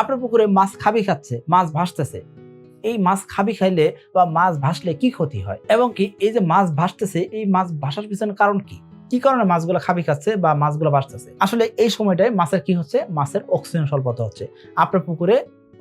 আপনার পুকুরে মাছ খাবি খাচ্ছে, মাছ ভাসতেছে। এই মাছ খাবি খাইলে বা মাছ ভাসলে কি ক্ষতি হয়? এবং কি এই যে মাছ ভাসতেছে, এই মাছ ভাসার পিছনে কারণ কি? কি কারণে মাছগুলো খাবি খাচ্ছে বা মাছগুলো ভাসতেছে? আসলে এই সময়টায় মাছের কি হচ্ছে? মাছের অক্সিজেন স্বল্পতা হচ্ছে। আপনার পুকুরে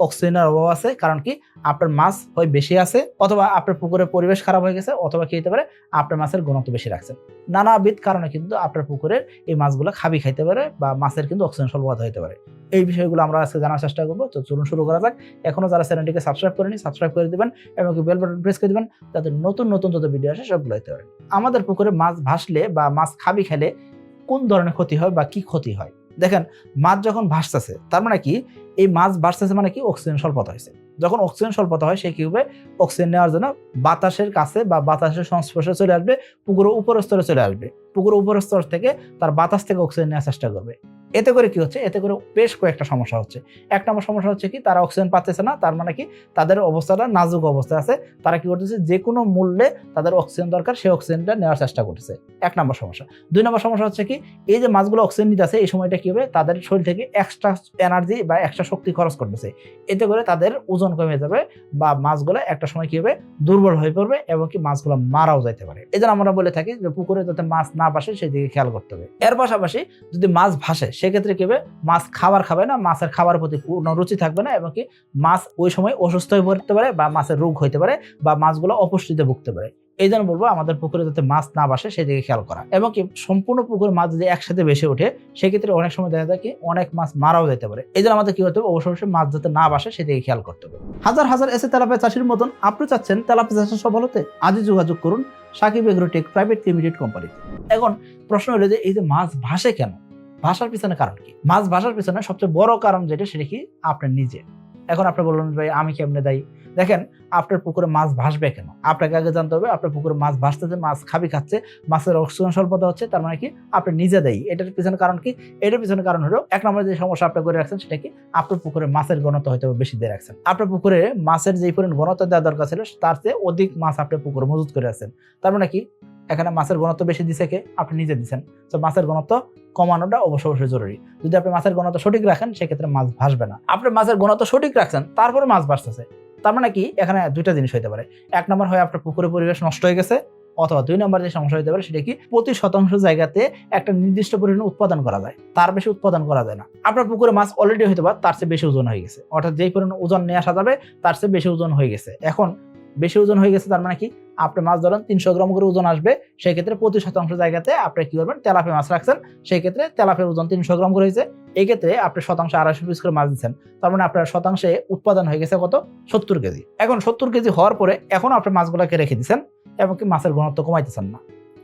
অক্সিজেনের অভাব আছে, কারণ কি আপনার মাছ হয় বেশি আছে, অথবা আপনার পুকুরের পরিবেশ খারাপ হয়ে গেছে, অথবা কি হতে পারে আপনার মাছের ঘনত্ব বেশি রাখছেন নানাবিধ কারণে কিন্তু আপনার পুকুরের এই মাছগুলো খাবি খাইতে পারে বা মাছের কিন্তু অক্সিজেন স্বল্পতা হতে পারে। এই বিষয়গুলো আমরা আজকে জানার চেষ্টা করব, তো চলুন শুরু করা যাক। এখনও যারা চ্যানেলটিকে সাবস্ক্রাইব করেনি সাবস্ক্রাইব করে দিবেন এবং বেল বাটন প্রেস করে দিবেন, যাতে নতুন নতুন যত ভিডিও আসে সবগুলো হতে পারে আমাদের পুকুরে মাছ ভাসলে বা মাছ খাবি খেলে কোন ধরনের ক্ষতি হয় বা কি ক্ষতি হয়? দেখেন, মাছ যখন ভাসতেছে, তার মানে কি? এই মাছ ভাসতেছে মানে কি? অক্সিজেন স্বল্পতা হয়েছে। যখন অক্সিজেন স্বল্পতা হয়, সে কী হবে? অক্সিজেন নেওয়ার জন্য বাতাসের কাছে বা বাতাসের সংস্পর্শে চলে আসবে, পুকুরের উপর স্তরে চলে আসবে। পুকুরের উপর স্তর থেকে তার বাতাস থেকে অক্সিজেন নেওয়ার চেষ্টা করবে। এতে করে কি হচ্ছে? এতে করে বেশ কয়েকটা সমস্যা হচ্ছে। এক নম্বর সমস্যা হচ্ছে কি? তারা অক্সিজেন পাচ্ছে না, তার মানে কি? তাদের অবস্থাটা নাজুক অবস্থায় আছে। তারা কি করতেছে? যে কোনো মূল্যে তাদের অক্সিজেন দরকার সেই অক্সিজেনটা নেওয়ার চেষ্টা করতেছে। এক নম্বর সমস্যা। দুই নম্বর সমস্যা হচ্ছে কি? এই যে মাছগুলো অক্সিজেন নিতে আছে এই সময়টা কি হবে? তাদের শরীর থেকে এক্সট্রা এনার্জি বা এক্সট্রা শক্তি খরচ করতেছে। এতে করে তাদের ওজন কমে যাবে বা মাছগুলো একটা সময় কি হবে? দুর্বল হয়ে পড়বে এবং কি মাছগুলো মারাও যাইতে পারে। এই আমরা বলে থাকি যে পুকুরে যাতে মাছ না ভাসে সেই দিকে খেয়াল করতে হবে। এর পাশাপাশি যদি মাছ ভাসে, সেক্ষেত্রে কি হবে? মাছ খাবার খাবে না, মাছের খাবার প্রতি কোনো রুচি থাকবে না এবং কি মাছ ওই সময় অসুস্থ হয়ে পড়তে পারে বা মাছের রোগ হইতে পারে বা মাছগুলো অপুষ্টিতে ভুগতে পারে। এই জন্য বলব, আমাদের পুকুরে যাতে মাছ না বাসে সেদিকে খেয়াল করা। এবং কি সম্পূর্ণ পুকুরে মাছ যদি একসাথে বেশি ওঠে, সেক্ষেত্রে অনেক সময় দেখা যায় কি, অনেক মাছ মারাও যেতে পারে। এই জন্য আমাদের কি হতে হবে? অবশ্যই অবশ্যই মাছ যাতে না বাসে সেদিকে খেয়াল করতে হবে। হাজার হাজার এসে তেলাপিয়া চাষির মতন, আপনি চাচ্ছেন তেলাপিয়া চাষের সফল হতে আজই যোগাযোগ করুন। সাকিব এগ্রোটেক প্রাইভেট লিমিটেড কোম্পানিতে। এখন প্রশ্ন হলো যে এই যে মাছ ভাসে কেন? ভাষার পিছনে কারণ কি? মাছ ভাষার পিছনে সবচেয়ে বড় কারণ যেটা সেটা কি? আপনার নিজে। এখন আপনি বললেন ভাই, আমি কেমনে দায়ী? দেখেন আপনার পুকুরে মাছ ভাসবে কেন? আপনাকে আগে জানতে হবে, আপনার পুকুরে মাছ ভাসতেছে, মাছ খাবি, খাচ্ছে, মাছের অক্সিজেন স্বল্পতা হচ্ছে, তার মানে কি আপনি নিজে দেয়। এটার পিছনে কারণ কি? এটার পিছনে কারণ হলো, এক নম্বরে যে সমস্যা আপনি করে রাখছেন, সেটা কি? আপনার পুকুরে মাছের ঘনত্ব হয়তো বেশি দিয়ে রাখছেন। আপনার পুকুরে মাছের যে পরিমাণ ঘনত্ব দেওয়া দরকার ছিল, তার চেয়ে অধিক মাছ আপনি পুকুরে মজুত করে রাখছেন। তার মানে কি? এখানে মাছের ঘনত্ব বেশি দিছে কে? আপনি নিজে দিচ্ছেন তো মাছের ঘনত্ব কমানোটা অবশ্যই অবশ্যই জরুরি। যদি আপনি মাছের ঘনত্ব সঠিক রাখেন, সেক্ষেত্রে মাছ ভাসবে না। আপনি মাছের ঘনত্ব সঠিক রাখছেন, তারপরে মাছ ভাসতেছে। তার মানে কি? এখানে দুইটা জিনিস হইতে পারে। এক নম্বর হয় আপনার পুকুরের পরিবেশ নষ্ট হয়ে গেছে, অথবা দুই নম্বর যে সমস্যা হইতে পারে সেটা কি? প্রতি শতাংশ জায়গাতে একটা নির্দিষ্ট পরিমাণ উৎপাদন করা যায়। তার বেশি উৎপাদন করা যায় না। আপনার পুকুরে মাছ অলরেডি হইতে পারে তার চেয়ে বেশি ওজন হয়ে গেছে। অর্থাৎ যেই পরিমাণ ওজন নিয়ে আসা যাবে, তার চেয়ে বেশি ওজন হয়ে গেছে। এখন বেশি ওজন হয়ে গেছে, তার মানে কি? আপনি মাছ ধরেন তিনশো গ্রাম করে ওজন আসবে সেই ক্ষেত্রে প্রতি শতাংশ জায়গাতে আপনি কি করবেন? তেলাপি মাছ রাখছেন সেই ক্ষেত্রে তেলাপির ওজন তিনশো গ্রাম করে হয়েছে এই ক্ষেত্রে আপনি শতাংশ আড়াইশো পিস করে মাছ দিচ্ছেন, তার মানে আপনার শতাংশে উৎপাদন হয়ে গেছে কত? সত্তর কেজি। এখন সত্তর কেজি হওয়ার পরে এখন আপনি মাছগুলোকে রেখে দিচ্ছেন, এবং কি মাছের ঘনত্ব কমাইতেছেন না।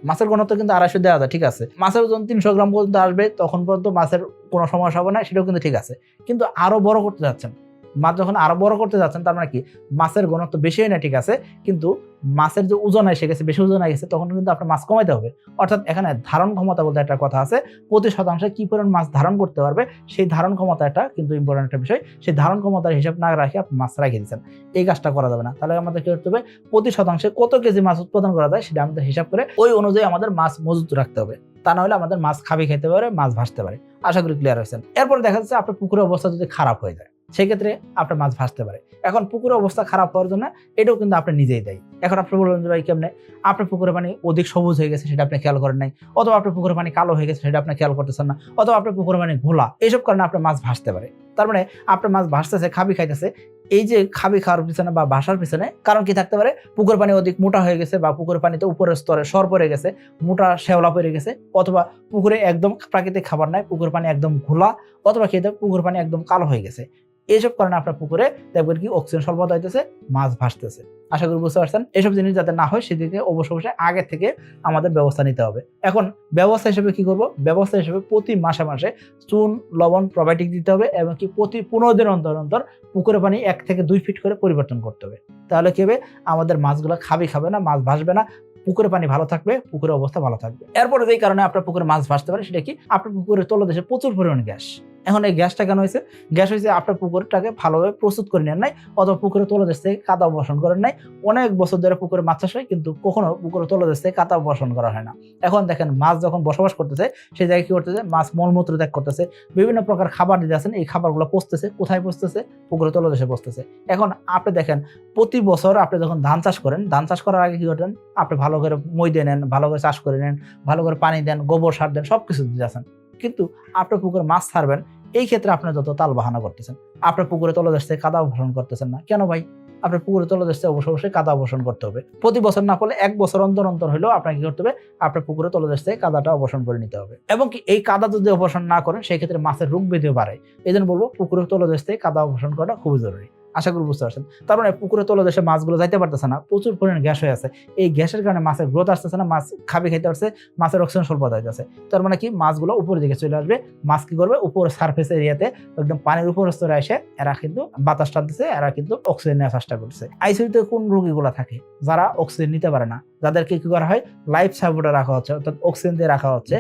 মাছের ঘনত্ব কিন্তু আড়াইশো দেওয়া যায়, ঠিক আছে। মাছের ওজন তিনশো গ্রাম পর্যন্ত আসবে, তখন পর্যন্ত মাছের কোনো সমস্যা হবে না, সেটাও কিন্তু ঠিক আছে। কিন্তু আরও বড় করতে যাচ্ছেন মাছ যখন আরও বড় করতে যাচ্ছেন, তার মানে কি? মাছের ঘনত্ব বেশি হয় না, ঠিক আছে? কিন্তু মাছের যে ওজন এসে গেছে, বেশি ওজন গেছে, তখন কিন্তু আপনার মাছ কমাইতে হবে। অর্থাৎ এখানে ধারণ ক্ষমতা বলতে একটা কথা আছে, প্রতি শতাংশে কি পরিমাণ মাছ ধারণ করতে পারবে, সেই ধারণ ক্ষমতা ক্ষমতাটা কিন্তু ইম্পর্টেন্ট একটা বিষয়, সেই ধারণ ক্ষমতার হিসাব না রাখে আপনি মাছ রেখে দিচ্ছেন। এই কাজটা করা যাবে না। তাহলে আমাদের কি করতে হবে? প্রতি শতাংশে কত কেজি মাছ উৎপাদন করা যায়, সেটা আমাদের হিসাব করে ওই অনুযায়ী আমাদের মাছ মজুত রাখতে হবে। তা না হলে আমাদের মাছ খাবি, খেতে পারে, মাছ ভাসতে পারে। আশা করি ক্লিয়ার হয়েছেন। এরপরে দেখা যাচ্ছে আপনার পুকুরের অবস্থা যদি খারাপ হয়ে যায় সেক্ষেত্রে আপনার মাছ ভাসতে পারে। এখন পুকুরের অবস্থা খারাপ হওয়ার জন্য এটাও কিন্তু আপনি নিজেই দেয়। এখন আপনি বলবেন যে, ভাই, কেমনে? আপনার পুকুরের পানি অধিক সবুজ হয়ে গেছে, সেটা আপনি খেয়াল করেন নাই। অথবা আপনার পুকুরের পানি কালো হয়ে গেছে, সেটা আপনি খেয়াল করতেছেন না। অথবা আপনার পুকুরের পানি ঘোলা, এইসব কারণে আপনার মাছ ভাসতে পারে। তার মানে আপনার মাছ ভাসতেছে, খাবি খাইতেছে, এই যে খাবি খাওয়ার পিছনে বা ভাসার পিছনে কারণ কি থাকতে পারে? পুকুর পানি অধিক মোটা হয়ে গেছে বা পুকুর পানিতে উপরের স্তরে সর পড়ে গেছে, মোটা শ্যাওলা পড়ে গেছে, অথবা পুকুরে একদম প্রাকৃতিক খাবার নাই পুকুর পানি একদম ঘোলা, অথবা খেতে পুকুর পানি একদম কালো হয়ে গেছে। এইসব কারণে আপনার পুকুরে দেখবেন কি অক্সিজেন স্বল্পতা হইতেছে, মাছ ভাসতেছে। আশা করি বুঝতে পারছেন? এসব জিনিস যাতে না হয়, সেদিকে অবশ্যই অবশ্যই আগে থেকে আমাদের ব্যবস্থা নিতে হবে। এখন ব্যবস্থা হিসেবে কি করব? ব্যবস্থা হিসেবে প্রতি মাসে মাসে চুন, লবণ প্রোবায়োটিক দিতে হবে এবং কি প্রতি পনেরো দিন অন্তর অন্তর পুকুরে পানি এক থেকে দুই ফিট করে পরিবর্তন করতে হবে। তাহলে কি হবে? আমাদের মাছগুলো খাবি খাবে না, মাছ ভাসবে না পুকুরে পানি ভালো থাকবে, পুকুরের অবস্থা ভালো থাকবে। এরপরে যেই কারণে আপনার পুকুরে মাছ ভাসতে পারে, সেটা কি? আপনার পুকুরের তলদেশে প্রচুর পরিমাণে গ্যাস। এখন এই গ্যাসটা কেন হয়েছে? গ্যাস হয়েছে আপনার পুকুরটাকে ভালোভাবে প্রস্তুত করে নেন নাই, অথবা পুকুরে তলদেশ থেকে কাদা বসন করেন নাই। অনেক বছর ধরে পুকুরে মাছ চাষ হয়, কিন্তু কখনো পুকুরে তলদেশ থেকে কাদা বসন করা হয় না। এখন দেখেন মাছ যখন বসবাস করতেছে, সেই জায়গায় কি করতেছে? মাছ মলমূত্র ত্যাগ করতেছে। বিভিন্ন প্রকার খাবার দিতে আছেন, এই খাবারগুলো পচতেছে, কোথায় পচতেছে? পুকুরে তলদেশে পচতেছে। এখন আপনি দেখেন, প্রতি বছর আপনি যখন ধান চাষ করেন, ধান চাষ করার আগে কি করেন আপনি ভালো করে মই দিয়ে নেন, ভালো করে চাষ করে নেন, ভালো করে পানি দেন, গোবর সার দেন সব কিছু দিতে আছেন। কিন্তু আপনার পুকুরে মাছ ছাড়বেন, এই ক্ষেত্রে আপনি যত তাল বাহানা করতেছেন, আপনার পুকুরে তলদেশ থেকে কাদা অবসরণ করতেছেন না। কেন ভাই? আপনার পুকুরে তলদেশ থেকে অবশ্য অবশ্যই কাদা অবসরণ করতে হবে। প্রতি বছর না করলে এক বছর অন্তর অন্তর হলেও আপনাকে কি করতে হবে? আপনার পুকুরে তলদেশ থেকে কাদাটা অবসরণ করে নিতে হবে। এবং কি এই কাদা যদি অবসরণ না করেন, সেই ক্ষেত্রে মাছের রোগ ব্যাধিও বাড়ে। এই জন্য বলব পুকুরের তলদেশ থেকে কাদা অবসরণ করাটা খুবই জরুরি। আশা করি বুঝতে পারছেন। তার মানে পুকুরে তলদেশে মাছগুলো যাইতে পারতেছে না, প্রচুর পরিমাণ গ্যাস হয়ে আছে। এই গ্যাসের কারণে মাছের গ্রোথ আসতেছে না, মাছ খাবে, খাইতে পারছে মাছের অক্সিজেন স্বল্পতা হইতেছে। তার মানে কি? মাছগুলো উপরের দিকে চলে আসবে, মাছ কি করবে? উপর সার্ফেস এরিয়াতে একদম পানির উপর স্তরে এসে এরা কিন্তু বাতাস টানতেছে, এরা কিন্তু অক্সিজেন নেওয়ার চেষ্টা করছে আইসিইউতে কোন রোগীগুলো থাকে? যারা অক্সিজেন নিতে পারে না, যাদেরকে কি করা হয়? লাইফ সাপোর্টে রাখা হচ্ছে, অর্থাৎ অক্সিজেন দিয়ে রাখা হচ্ছে।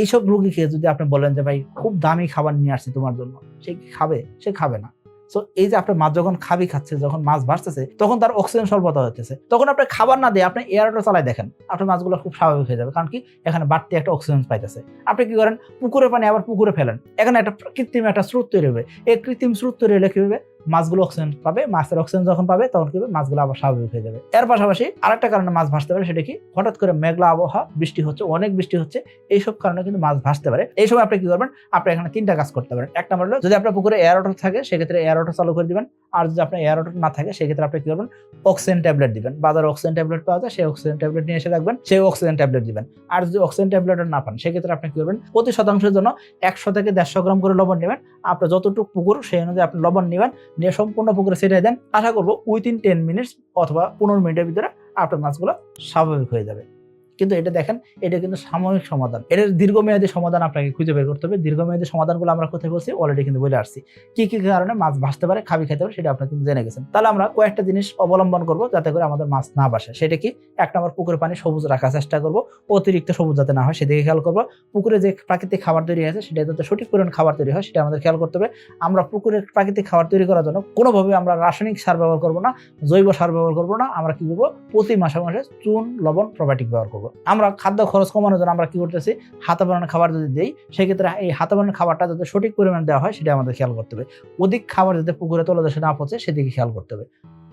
এইসব রোগীকে যদি আপনি বলেন যে, ভাই, খুব দামি খাবার নিয়ে আসছি তোমার জন্য, সে খাবে? সে খাবে না। সো এই যে আপনার মাছ যখন খাবি খাচ্ছে, যখন মাছ ভাসতেছে তখন তার অক্সিজেন স্বল্পতা হচ্ছে তখন আপনি খাবার না দিয়ে আপনি এয়ারটা চালাই দেখেন, আপনার মাছগুলো খুব স্বাভাবিক হয়ে যাবে। কারণ কি? এখানে বাড়তি একটা অক্সিজেন পাইতেছে। আপনি কি করেন? পুকুরে পানি আবার পুকুরে ফেলেন। এখানে একটা কৃত্রিম একটা স্রোত তৈরি হবে। এই কৃত্রিম স্রোত তৈরি হলে কি হবে? মাছগুলো অক্সিজেন পাবে, মাছের অক্সিজেন যখন পাবে, তখন কি হবে? মাছগুলো আবার স্বাভাবিক হয়ে যাবে। এর পাশাপাশি আরেকটা কারণে মাছ ভাসতে পারে, সেটা কি? হঠাৎ করে মেঘলা আবহাওয়া, বৃষ্টি হচ্ছে, অনেক বৃষ্টি হচ্ছে, এইসব কারণে কিন্তু মাছ ভাসতে পারে। এই সময় আপনি কি করবেন? আপনি এখানে তিনটা কাজ করতে পারেন। এক নম্বর হলো, যদি আপনার পুকুরে এয়ার ওয়াটার থাকে, সেক্ষেত্রে এয়ার ওয়াটার চালু করে দিবেন। আর যদি আপনার এয়ার ওয়াটার না থাকে, সেক্ষেত্রে আপনি কি করবেন? অক্সিজেন ট্যাবলেট দিবেন। বাজারে অক্সিজেন ট্যাবলেট পাওয়া যায়, সেই অক্সিজেন ট্যাবলেট নিয়ে এসে রাখবেন, সেই অক্সিজেন ট্যাবলেট দিবেন। আর যদি অক্সিজেন ট্যাবলেট না পান, সেক্ষেত্রে আপনি কি করবেন? প্রতি শতাংশের জন্য একশো থেকে দেড়শো গ্রাম করে লবণ নেবেন। আপনার যতটুকু পুকুর, সেই অনুযায়ী আপনি লবণ নেবেন। নিয়ে সম্পূর্ণ পুকুরে ছেড়ে দেন। আশা করব উইথিন টেন মিনিটস অথবা পনেরো মিনিটের ভিতরে আপনার মাছগুলো স্বাভাবিক হয়ে যাবে। কিন্তু এটা দেখেন, এটা কিন্তু সাময়িক সমাধান। এটার দীর্ঘমেয়াদী সমাধান আপনাকে খুঁজে বের করতে হবে। দীর্ঘমেয়াদী সমাধানগুলো আমরা কোথায় বলছি? অলরেডি কিন্তু বলে আসছি। কি কি কারণে মাছ ভাসতে পারে, খাবি খেতে পারে, সেটা আপনি কিন্তু জেনে গেছেন। তাহলে আমরা কয়েকটা জিনিস অবলম্বন করব যাতে করে আমাদের মাছ না বাসে সেটা কি? এক নম্বর পুকুরের পানি সবুজ রাখার চেষ্টা করব। অতিরিক্ত সবুজ যাতে না হয়, সেদিকে খেয়াল করব। পুকুরে যে প্রাকৃতিক খাবার তৈরি হয়েছে, সেটা যাতে সঠিক পরিমাণ খাবার তৈরি হয়, সেটা আমাদের খেয়াল করতে হবে। আমরা পুকুরের প্রাকৃতিক খাবার তৈরি করার জন্য কোনোভাবে আমরা রাসায়নিক সার ব্যবহার করব না, জৈব সার ব্যবহার করব না। আমরা কি করব? প্রতি মাসে মাসে চুন, লবণ প্রোবায়োটিক ব্যবহার করব। আমরা খাদ্য খরচ কমানোর জন্য আমরা কি করতেছি? হাতে বানানো খাবার যদি দিই, সেক্ষেত্রে এই হাতে বানানো খাবারটা যাতে সঠিক পরিমাণ দেওয়া হয় সেটা আমাদের খেয়াল করতে হবে। অধিক খাবার যাতে পুকুরে তোলা দেশে না পচে সেদিকে খেয়াল করতে হবে।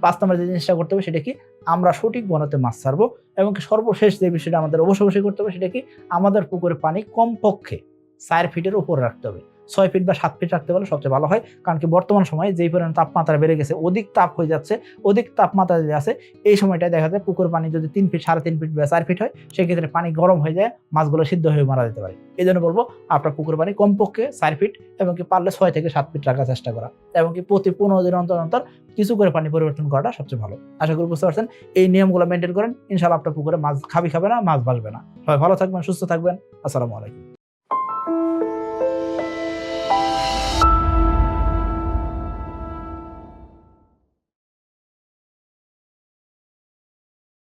পাঁচ নম্বর যে জিনিসটা করতে হবে সেটা কি? আমরা সঠিক বনাতে মাছ ছাড়বো এবং সর্বশেষ যে বিষয়টা আমাদের অবশ্যই অবশ্যই করতে হবে সেটা কি? আমাদের পুকুরে পানি কমপক্ষে চার ফিটের উপর রাখতে হবে। ছয় ফিট বা সাত ফিট রাখতে পারলে সবচেয়ে ভালো হয়। কারণ কি বর্তমান সময়ে যেই পরিমাণ তাপমাত্রা বেড়ে গেছে, অধিক তাপ হয়ে যাচ্ছে, অধিক তাপমাত্রা যদি আছে, এই সময়টায় দেখা যায় পুকুর পানি যদি তিন ফিট সাড়ে তিন ফিট বা চার ফিট হয়, সেক্ষেত্রে পানি গরম হয়ে যায়, মাছগুলো সিদ্ধ হয়ে মারা যেতে পারে। এই জন্য বলব, আপনার পুকুর পানি কমপক্ষে চার ফিট এবং কি পারলে ছয় থেকে সাত ফিট রাখার চেষ্টা করা। এবং কি প্রতি পনেরো দিন অন্তর অন্তর কিছু করে পানি পরিবর্তন করাটা সবচেয়ে ভালো। আশা করি বুঝতে পারছেন, এই নিয়মগুলো মেনটেন করেন ইনশাল্লাহ আপনার পুকুরে মাছ খাবি খাবে না, মাছ বাসবে না। সবাই ভালো থাকবেন, সুস্থ থাকবেন, আসসালামু আলাইকুম।